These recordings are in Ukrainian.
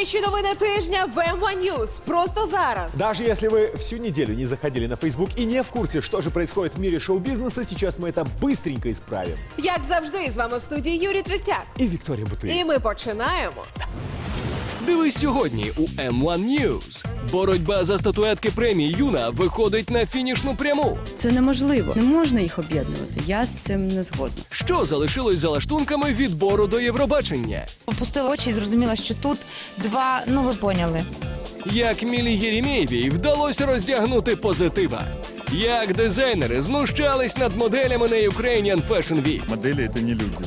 Найбільші новини тижня в M1 News. Просто зараз. Даже если вы всю неделю не заходили на Facebook и не в курсе, что же происходит в мире шоу-бизнеса, сейчас мы это быстренько исправим. Як завжди, з вами в студії Юрій Третяк. И Виктория Бутыри. І ми починаємо. Дивись сьогодні у M1 News. Боротьба за статуетки премії Юна виходить на фінішну пряму. Це неможливо. Не можна їх об'єднувати. Я з цим не згодна. Що залишилось за лаштунками відбору до Євробачення? Опустила очі і зрозуміла, що тут два, ну ви поняли. Як Мілі Єремєєвій вдалося роздягнути позитива? Як дизайнери знущались над моделями на Ukrainian Fashion Week? Модели это не люди.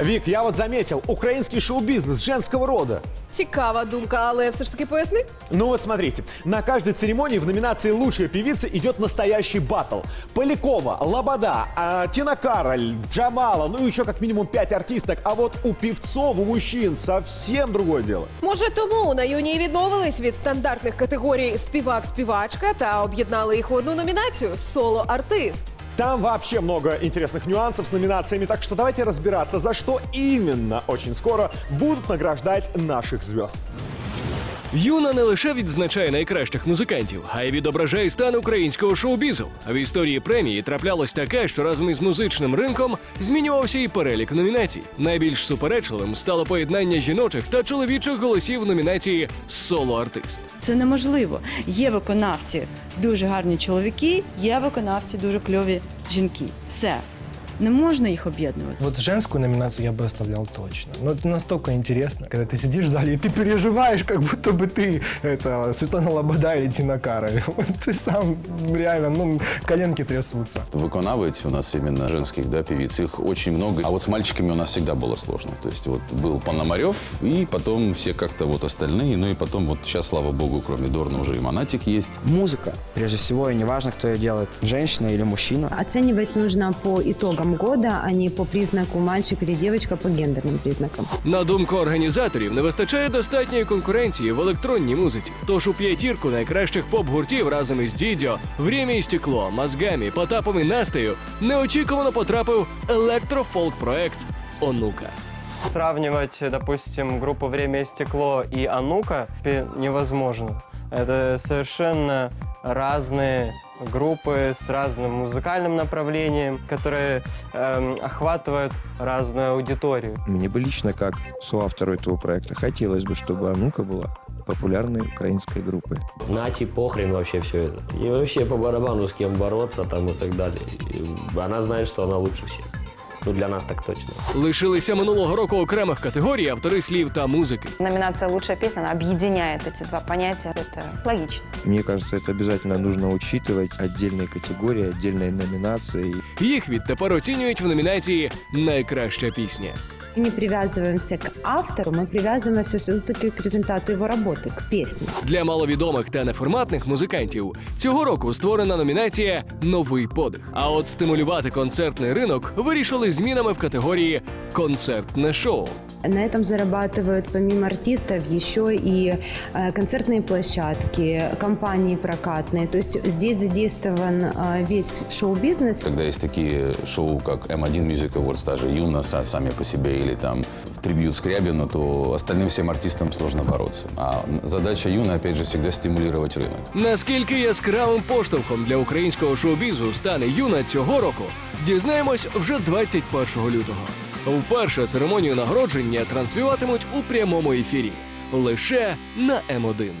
Вик, я вот заметил, украинский шоу-бизнес женского рода. Цікава думка, але все ж таки поясни. Ну вот смотрите, на каждой церемонии в номинации «Лучшая певица» идет настоящий баттл. Полякова, Лобода, а, Тина Кароль, Джамала, ну еще как минимум пять артисток. А вот у певцов, у мужчин совсем другое дело. Може, тому на юнії відмовились від стандартних категорій співак-співачка та об'єднали їх у одну номінацію соло-артист. Там вообще много интересных нюансов с номинациями, так что давайте разбираться, за что именно очень скоро будут награждать наших звезд. Юна не лише відзначає найкращих музикантів, а й відображає стан українського шоу-бізу. В історії премії траплялось таке, що разом із музичним ринком змінювався і перелік номінацій. Найбільш суперечливим стало поєднання жіночих та чоловічих голосів номінації Соло-артист. Це неможливо. Є виконавці дуже гарні чоловіки, є виконавці дуже кльові жінки. Все. Не можна їх об'єднувати. Вот женскую номинацию я бы оставлял точно. Но это настолько интересно, когда ты сидишь в зале и ты переживаешь, как будто бы ты это Светлана Лобода или Тина Кароль. Вот ты сам реально, ну, коленки трясутся. Виконавець у нас именно женских да, певиц, их очень много. А вот с мальчиками у нас всегда было сложно. То есть вот был Пономарев, и потом все как-то вот остальные. Ну и потом вот сейчас, слава богу, кроме Дорна уже и Монатик есть. Музыка, прежде всего, и неважно, кто ее делает, женщина или мужчина. Оценивать нужно по итогам года, а не по признаку мальчик или девочка по гендерным признакам. На думку організаторів, не вистачає достатньої конкуренції в електронній музиці. Тож у п'ятірку найкращих поп-гуртів разом із Дідьо, «Время і стекло, Мозгами, Потапом і Настею неочікувано потрапив електрофолк-проект Онука. Сравнивать, допустим, группу «Время и стекло» и «Анука» пе- невозможно. Это совершенно разные группы с разным музыкальным направлением, которые эм, охватывают разную аудиторию. Мне бы лично, как соавтору этого проекта, хотелось бы, чтобы Анука была популярной украинской группой. Нати похрен вообще все это. И вообще по барабану с кем бороться там и так далее. И она знает, что она лучше всех. Ну, для нас так точно. Лишилися минулого року окремих категорій автори слів та музики. Номинация «Лучшая песня» она объединяет эти два понятия. Это логично. Мне кажется, это обязательно нужно учитывать отдельные категории, отдельные номинации. Їх відтепер оцінюють в номінації Найкраща пісня. Мы не привязываемся к автору, мы привязываемся все-таки к результату его работы, к песне. Для маловідомих та неформатних музикантів цього року створена номінація Новий подих. А от стимулювати концертний ринок вирішили змінами в категорії Концертне шоу. На этом зарабатывают помимо артистов еще и э, концертные площадки, компании прокатные. То есть здесь задействован э, весь шоу-бизнес. Когда есть такие шоу, как M1 Music Awards, даже Юна са- сами по себе, или там трибют Скрябину, то остальным всем артистам сложно бороться. А задача Юна, опять же, всегда стимулировать рынок. Наскільки яскравим поштовхом для українського шоу-бізу стане юна цього року, дізнаємось вже 21 лютого. Вперше церемонію нагородження транслюватимуть у прямому ефірі лише на М1.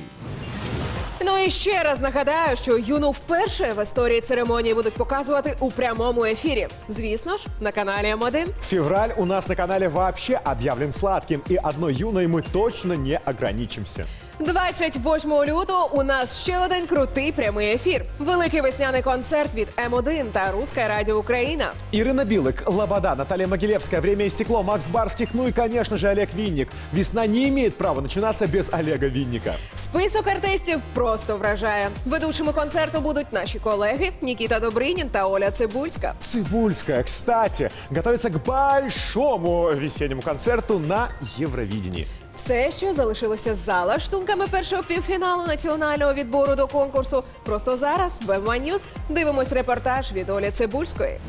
Ну і ще раз нагадаю, що юну вперше в історії церемонії будуть показувати у прямому ефірі. Звісно ж, на каналі М1. Февраль у нас на канале вообще объявлен сладким, и одной юной мы точно не ограничимся. 28 лютого у нас ще один крутий прямий ефір. Великий весняний концерт від М1 та Руська Радіо Україна. Ирина Билык, Лобода, Наталья Могилевская, «Время и стекло», Макс Барских, ну и, конечно же, Олег Винник. Весна не имеет права начинаться без Олега Винника. Список артистів просто вражає. Ведучими концерту будуть наші колеги Нікіта Добринін та Оля Цибульська. Цибульская, кстати, готовится к большому весеннему концерту на Евровидении. Все, що залишилося за лаштунками першого півфіналу національного відбору до конкурсу. Просто зараз в M1 News дивимось репортаж від Олі Цибульської.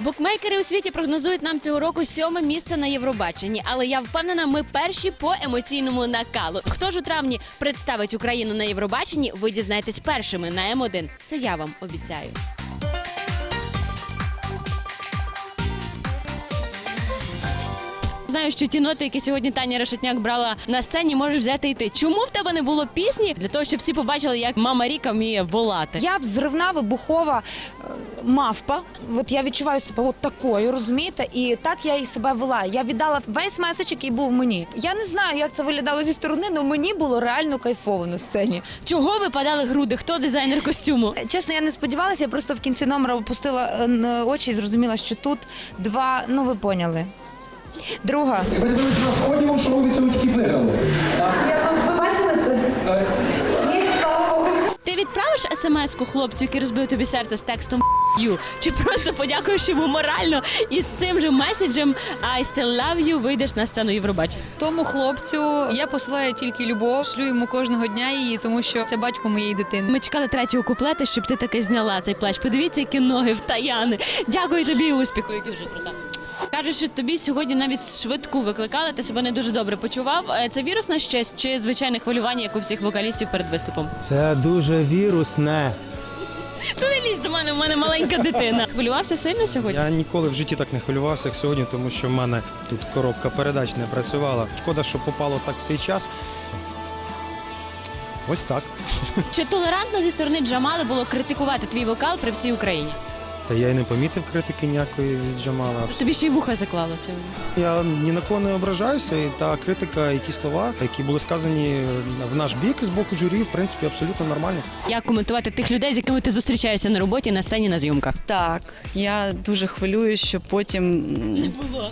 Букмекери у світі прогнозують нам цього року сьоме місце на Євробаченні, але я впевнена, ми перші по емоційному накалу. Хто ж у травні представить Україну на Євробаченні? Ви дізнаєтесь першими на М1. Це я вам обіцяю. Знаю, що ті ноти, які сьогодні Таня Решетняк брала на сцені, можеш взяти і ти. Чому в тебе не було пісні для того, щоб всі побачили, як мама Ріка вміє волати? Я взривна, вибухова е, мавпа. От я відчуваю себе от такою, розумієте? І так я і себе вела. Я віддала весь меседж, який був мені. Я не знаю, як це виглядало зі сторони, але мені було реально кайфово на сцені. Чого випадали груди? Хто дизайнер костюму? Е, Чесно, я не сподівалася, я просто в кінці номера опустила е, очі і зрозуміла, що тут два, ну ви поняли. Друга. Ви дивитесь на сході, що ви від цього тільки виграли. Ви бачили це? Ні, слава Богу. Ти відправиш смс-ку хлопцю, який розбив тобі серце з текстом «you», чи просто подякуєш йому морально і з цим же меседжем I still love you вийдеш на сцену Євробачення? Тому хлопцю я посилаю тільки любов, шлю йому кожного дня її, тому що це батько моєї дитини. Ми чекали третього куплета, щоб ти таки зняла цей плач. Подивіться, які ноги в Таяни. Дякую тобі і успіху. Дуже круто. Кажуть, що тобі сьогодні навіть швидку викликали, ти себе не дуже добре почував. Е, Це вірусна щось чи звичайне хвилювання, як у всіх вокалістів перед виступом? Це дуже вірусне. Ну не лізь до мене, в мене маленька дитина. Хвилювався сильно сьогодні? Я ніколи в житті так не хвилювався, як сьогодні, тому що в мене тут коробка передач не працювала. Шкода, що попало так в цей час. Ось так. Чи толерантно зі сторони Джамали було критикувати твій вокал при всій Україні? Та я й не помітив критики ніякої від Джамала. Тобі ще й вуха заклало сьогодні. Я ні на кого не ображаюся, і та критика, які слова, які були сказані в наш бік з боку журі, в принципі, абсолютно нормально. Як коментувати тих людей, з якими ти зустрічаєшся на роботі, на сцені, на зйомках? Так, я дуже хвилююсь, що потім м, Було.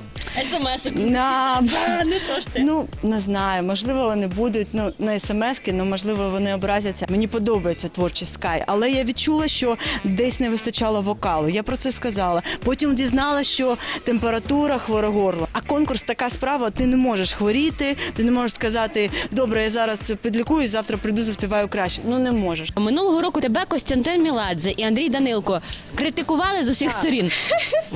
СМС. на Ну що ж ти? ну не знаю, можливо, вони будуть ну на смски, ну можливо, вони образяться. Мені подобається творчість Sky, але я відчула, що десь не вистачало вокалу. Я про це сказала. Потім дізналася, що температура хворе горло. А конкурс така справа. Ти не можеш хворіти, ти не можеш сказати, добре, я зараз підлікуюсь, завтра прийду, заспіваю краще. Ну не можеш. Минулого року тебе Костянтин Міладзе і Андрій Данилко критикували з усіх сторін.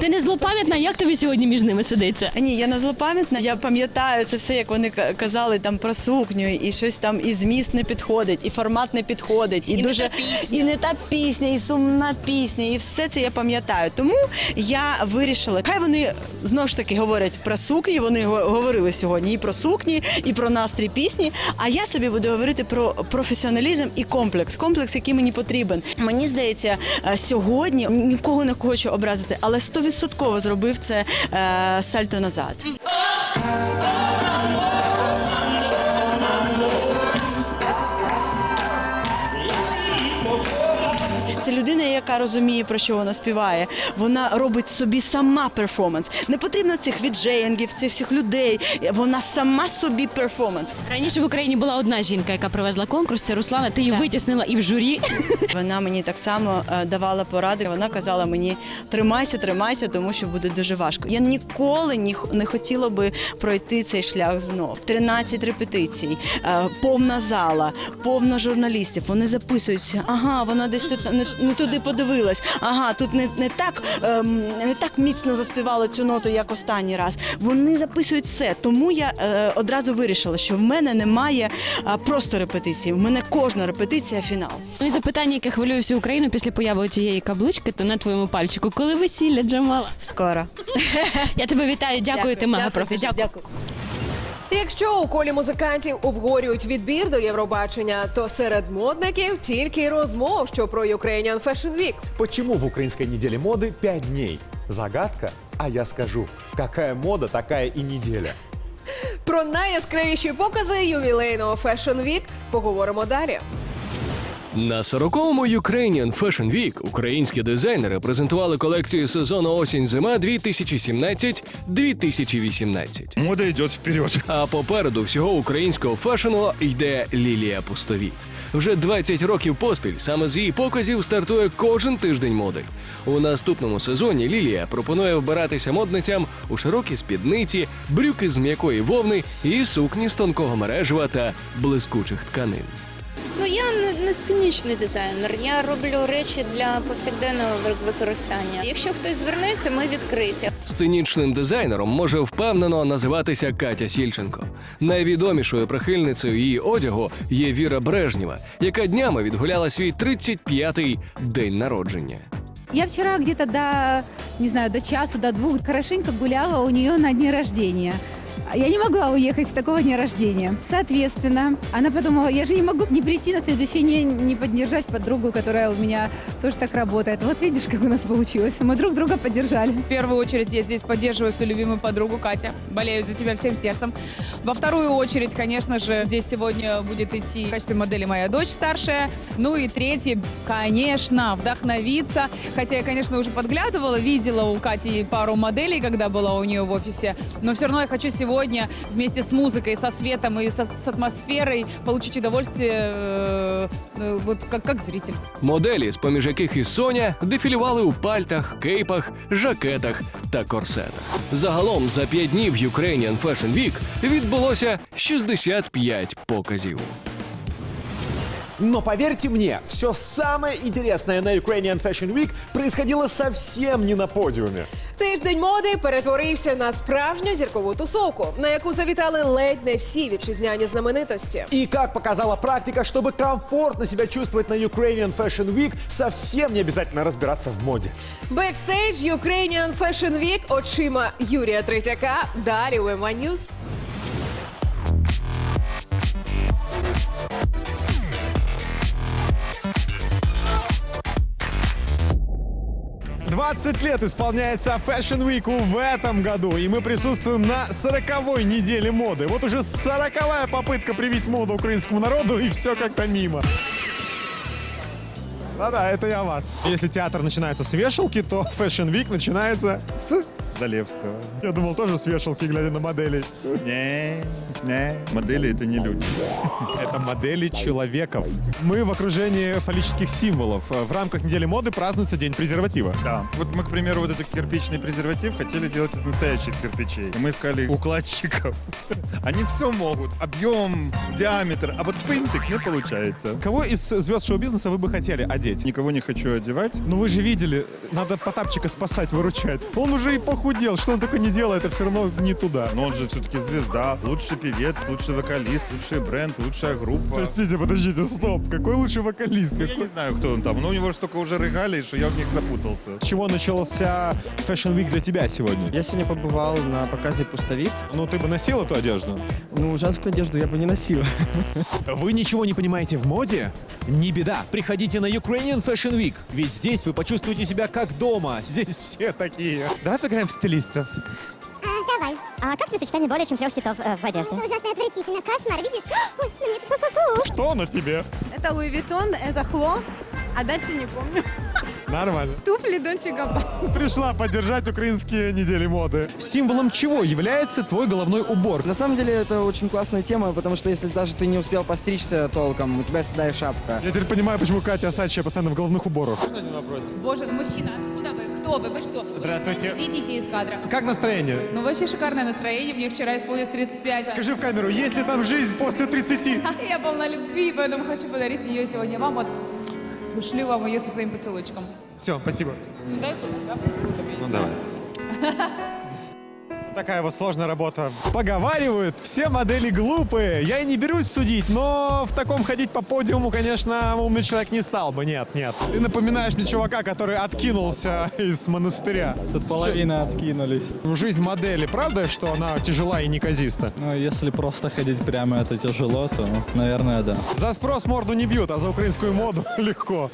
Ти не злопам'ятна, як тобі сьогодні між ними сидиться? Ні, я не злопам'ятна. Я пам'ятаю це все, як вони казали там про сукню, і щось там і зміст не підходить, і формат не підходить, і, І не дуже та пісня. і не та пісня, і сумна пісня, і все це я пам'ятаю. Тому я вирішила, хай вони знову ж таки говорять про сукні. Вони го- говорили сьогодні і про сукні, і про настрій пісні. А я собі буду говорити про професіоналізм і комплекс. Комплекс, який мені потрібен. Мені здається, е, сьогодні нікого не хочу образити, але стовідсотково зробив це е, сальто назад. Це людина, яка розуміє, про що вона співає. Вона робить собі сама перформанс. Не потрібно цих віджеїнгів, цих всіх людей. Вона сама собі перформанс. Раніше в Україні була одна жінка, яка провезла конкурс. Це Руслана. Ти її витіснила і в журі. Вона мені так само е, давала поради. Вона казала мені тримайся, тримайся, тому що буде дуже важко. Я ніколи ні- не хотіла би пройти цей шлях знов. 13 репетицій, е, повна зала, повно журналістів. Вони записуються. Ага, вона десь тут не, не туди подивилась. Ага, тут не, не так ем, не так міцно заспівала цю ноту, як останній раз. Вони записують все. Тому я е, одразу вирішила, що в мене немає е, просто репетиції. В мене кожна репетиція фінал. Ну і запитання, яке хвилює всю Україну після появи цієї каблучки, то на твоєму пальчику. Коли весілля, Джамала? Скоро. Я тебе вітаю. Дякую, ти мега профі. дуже Дякую. Якщо у колі музикантів обговорюють відбір до Євробачення, то серед модників тільки розмов, що про Ukrainian Fashion Week. Почему в украинской неделе моды 5 дней? Загадка? А я скажу, какая мода, такая и неделя. Про найяскравіші покази ювілейного Fashion Week поговоримо далі. На 40-му Ukrainian Fashion Week українські дизайнери презентували колекцію сезону осінь-зима 2017-2018. Мода идет вперед. А попереду всього українського фешену йде Лілія Пустовіт. Вже 20 років поспіль саме з її показів стартує кожен тиждень моди. У наступному сезоні Лілія пропонує вбиратися модницям у широкі спідниці, брюки з м'якої вовни і сукні з тонкого мережева та блискучих тканин. Ну я не, не сценічний дизайнер. Я роблю речі для повсякденного використання. Якщо хтось звернеться, ми відкриті. Сценічним дизайнером може впевнено називатися Катя Сільченко. Найвідомішою прихильницею її одягу є Віра Брежнєва, яка днями відгуляла свій 35-й день народження. Я вчера где-то до, не знаю, до часу, до двух хорошенько гуляла у нее на дне рождения. А Я не могла уехать с такого дня рождения. Соответственно, она подумала, я же не могу не прийти на следующий день, не поддержать подругу, которая у меня тоже так работает. Вот видишь, как у нас получилось. Мы друг друга поддержали. В первую очередь я здесь поддерживаю свою любимую подругу Катя. Болею за тебя всем сердцем. Во вторую очередь, конечно же, здесь сегодня будет идти в качестве модели моя дочь старшая. Ну и третье, конечно, вдохновиться. Хотя я, конечно, уже подглядывала, видела у Кати пару моделей, когда была у нее в офисе. Но все равно я хочу сегодня вместе с музыкой, со светом и со- с атмосферой получить удовольствие э, э, вот как, как зритель. Моделі, з поміж яких і Соня, дефілювали у пальтах, кейпах, жакетах та корсетах. Загалом за п'ять днів Ukrainian Fashion Week відбулося 65 показів. Но поверьте мне, все самое интересное на Ukrainian Fashion Week происходило совсем не на подиуме. Тиждень моди перетворився на справжню зіркову тусовку, на яку завітали ледь не всі вітчизняні знаменитості. И как показала практика, чтобы комфортно себя чувствовать на Ukrainian Fashion Week, совсем не обязательно разбираться в моде. Бекстейдж Ukrainian Fashion Week очима Юрія Третяка. Далі у M1 News. — 20 лет исполняется Fashion Week в этом году, и мы присутствуем на 40-й неделе моды. Вот уже 40-я попытка привить моду украинскому народу, и все как-то мимо. Да-да, это я вас. Если театр начинается с вешалки, то Fashion Week начинается с Залевского. Я думал, тоже с вешалки, глядя на моделей. Не, не, модели это не люди. Это модели человеков. Мы в окружении фаллических символов. В рамках недели моды празднуется День презерватива. Да. Вот мы, к примеру, вот этот кирпичный презерватив хотели делать из настоящих кирпичей. И мы искали укладчиков. Они все могут. Объем, диаметр. А вот принцип не получается. Кого из звезд шоу-бизнеса вы бы хотели одеть? Никого не хочу одевать. Ну вы же видели, надо Потапчика спасать, выручать. Он уже и похудел, что он только не делает, это все равно не туда. Но он же все-таки звезда. Лучший певец, лучший вокалист, лучший бренд, лучшая группа. Простите, подождите, стоп. Какой лучший вокалист? Ну, я не знаю, кто он там. Но у него же столько уже регалий, что я в них запутался. С чего начался Fashion Week для тебя сегодня? Я сегодня побывал на показе «Пустовид». Ну, ты бы носил эту одежду? Ну, женскую одежду я бы не носил. Вы ничего не понимаете в моде? Не беда, приходите на Ukrainian Fashion Week, ведь здесь вы почувствуете себя как дома. Здесь все такие. Давай поиграем в стилистов. давай. А как тебе сочетание более чем трех цветов э, в одежде? Это ужасно отвратительно. Кошмар, видишь? Ой, на мне фу-фу-фу. Что на тебе? Это Луи Виттон, это Хло, а дальше не помню. Нормально. Туфли Дольче Габбана. Пришла поддержать украинские недели моды. Символом чего является твой головной убор? На самом деле это очень классная тема, потому что если даже ты не успел постричься толком, у тебя всегда есть шапка. Я теперь понимаю, почему Катя Осадчая постоянно в головных уборах. Боже, ну мужчина, куда вы? Кто вы? Вы что? Здравствуйте. Идите из кадра. Как настроение? Ну, вообще шикарное настроение. Мне вчера исполнилось 35. Скажи в камеру, есть ли там жизнь после 30? Я полна любви, поэтому хочу подарить ее сегодня вам. Вот шлю вам ее со своим поцелуйчиком. Все, спасибо. Дай просто, да, поцелуй тебе. Ну давай. Такая вот сложная работа. Поговаривают, все модели глупые. Я и не берусь судить, но в таком ходить по подиуму, конечно, умный человек не стал бы. Нет, нет. Ты напоминаешь мне чувака, который откинулся из монастыря. Тут половина откинулись. Жизнь модели, правда, что она тяжела и неказиста? Ну, если просто ходить прямо это тяжело, то, ну, наверное, да. За спрос морду не бьют, а за украинскую моду легко.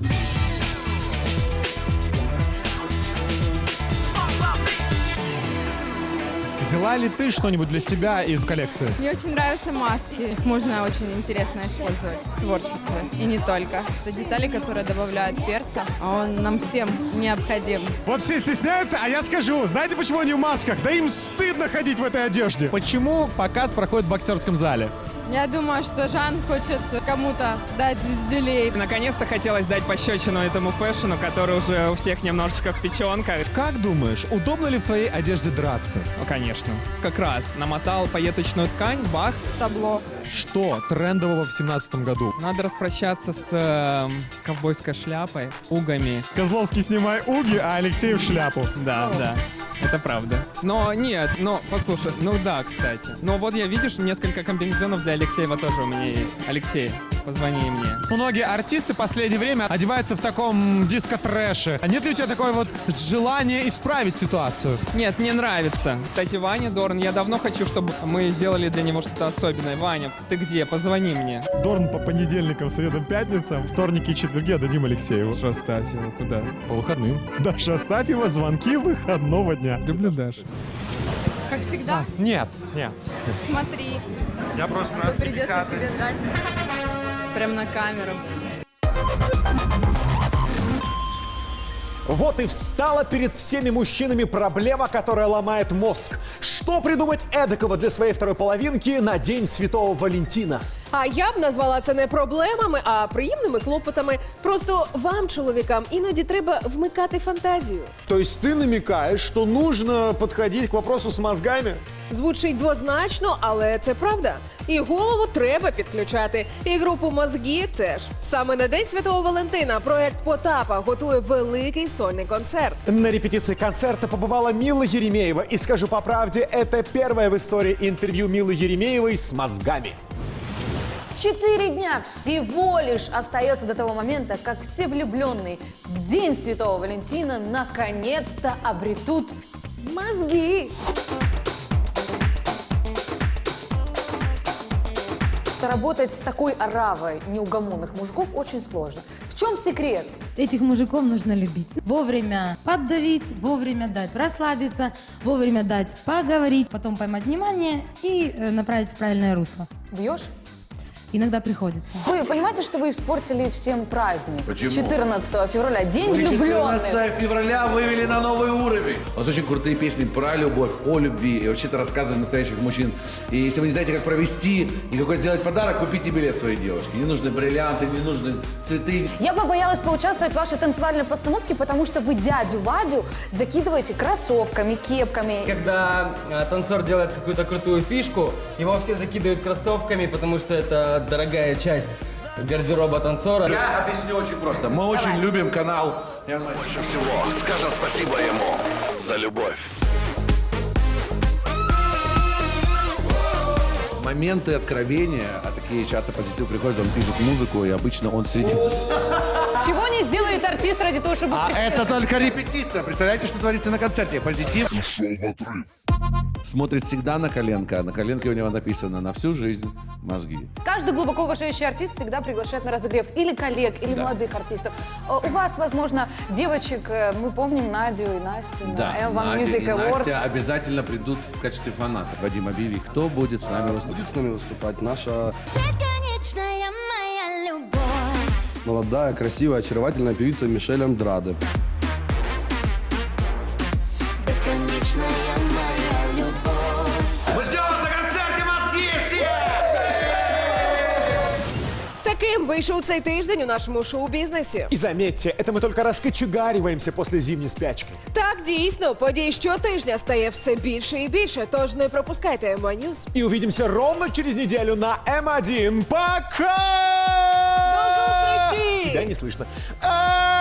Взяла ли ты что-нибудь для себя из коллекции? Мне очень нравятся маски. Их можно очень интересно использовать в творчестве. И не только. Это детали, которые добавляют перца, а он нам всем необходим. Вот все стесняются, а я скажу, знаете, почему они в масках? Да им стыдно ходить в этой одежде. Почему показ проходит в боксерском зале? Я думаю, что Жан хочет кому-то дать звездюлей. Наконец-то хотелось дать пощечину этому фэшну, который уже у всех немножечко в печенках. Как думаешь, удобно ли в твоей одежде драться? Ну, конечно. Конечно. Как раз намотал пайеточную ткань, бах, Табло. Что трендового в семнадцатом году? Надо распрощаться с э, ковбойской шляпой, угами. Козловский снимай уги, а Алексеев шляпу. Да, да. Это правда. Но нет, но послушай, ну да, кстати. Но вот я видишь, несколько комбинезонов для Алексеева тоже у меня есть. Алексей, позвони мне. Многие артисты в последнее время одеваются в таком диско-трэше. А нет ли у тебя такое вот желание исправить ситуацию? Нет, мне нравится. Кстати, Ваня Дорн, я давно хочу, чтобы мы сделали для него что-то особенное. Ваня, ты где? Позвони мне. Дорн по понедельникам, средам, пятницам, вторники и четверги отдадим Алексееву. Что оставь его? Куда? По выходным. Даша Астафьева, звонки выходного дня. Люблю Дашу. Как всегда, Нет, нет. смотри. Я просто А то придется тебе дать. Прям на камеру. Вот и встала перед всеми мужчинами проблема, которая ломает мозг. Что придумать эдакого для своей второй половинки на День Святого Валентина? А я б назвала це не проблемами, а приємними клопотами. Просто вам, чоловікам, іноді треба вмикати фантазію. То есть ты намекаешь, что нужно подходить к вопросу с мозгами? Звучить двозначно, але це правда. І голову треба підключати. І групу мозги теж. Саме на День Святого Валентина проект Потапа готує великий сольний концерт. На репетиции концерта побывала Мила Еремеева. И скажу по правде, это первое в истории интервью Милы Еремеевой с мозгами. Четыре дня всего лишь остается до того момента, как все влюбленные в День Святого Валентина наконец-то обретут мозги. Работать с такой оравой неугомонных мужиков очень сложно. В чем секрет? Этих мужиков нужно любить. Вовремя поддавить, вовремя дать расслабиться, вовремя дать поговорить, потом поймать внимание и э, направить в правильное русло. Бьешь? Иногда приходится. Вы понимаете, что вы испортили всем праздник? Почему? 14 февраля, День Вы влюбленных. 14 февраля вывели на новый уровень. У нас очень крутые песни про любовь, о любви и вообще-то рассказы настоящих мужчин. И если вы не знаете, как провести и какой сделать подарок, купите билет своей девушке. Не нужны бриллианты, не нужны цветы. Я побоялась поучаствовать в вашей танцевальной постановке, потому что вы дядю Вадю закидываете кроссовками, кепками. Когда э, танцор делает какую-то крутую фишку, его все закидывают кроссовками, потому что это дорогая часть гардероба танцора. Я объясню очень просто. Мы очень любим канал. Больше всего скажем спасибо ему за любовь. Моменты откровения, а такие часто позитив приходят, он пишет музыку, и обычно он сидит. Чего не сделает артист ради того, чтобы А пришли? это только репетиция. Представляете, что творится на концерте? Позитив. Смотрит всегда на коленка. На коленке у него написано на всю жизнь мозги. Каждый глубоко уважающий артист всегда приглашает на разогрев или коллег, или Да. молодых артистов. Э, У вас, возможно, девочек, э, мы помним Надю и Настю Да, на M1 Надя Music и Awards. Настя обязательно придут в качестве фанатов. Вадим, объяви, кто будет с нами выступать? Будет с нами выступать наша Бесконечная моя любовь. молодая, красивая, очаровательная певица Мишель Андраде. Бесконечная Таким вийшов цей тиждень у нашому шоу-бізнесі. И заметьте, это мы только раскочегариваемся после зимней спячки. Так, дійсно, подій щотижня стає все більше і більше, тож не пропускайте М1 News. И увидимся ровно через неделю на М1. Пока! До зустрічі! Тебя не слышно. А,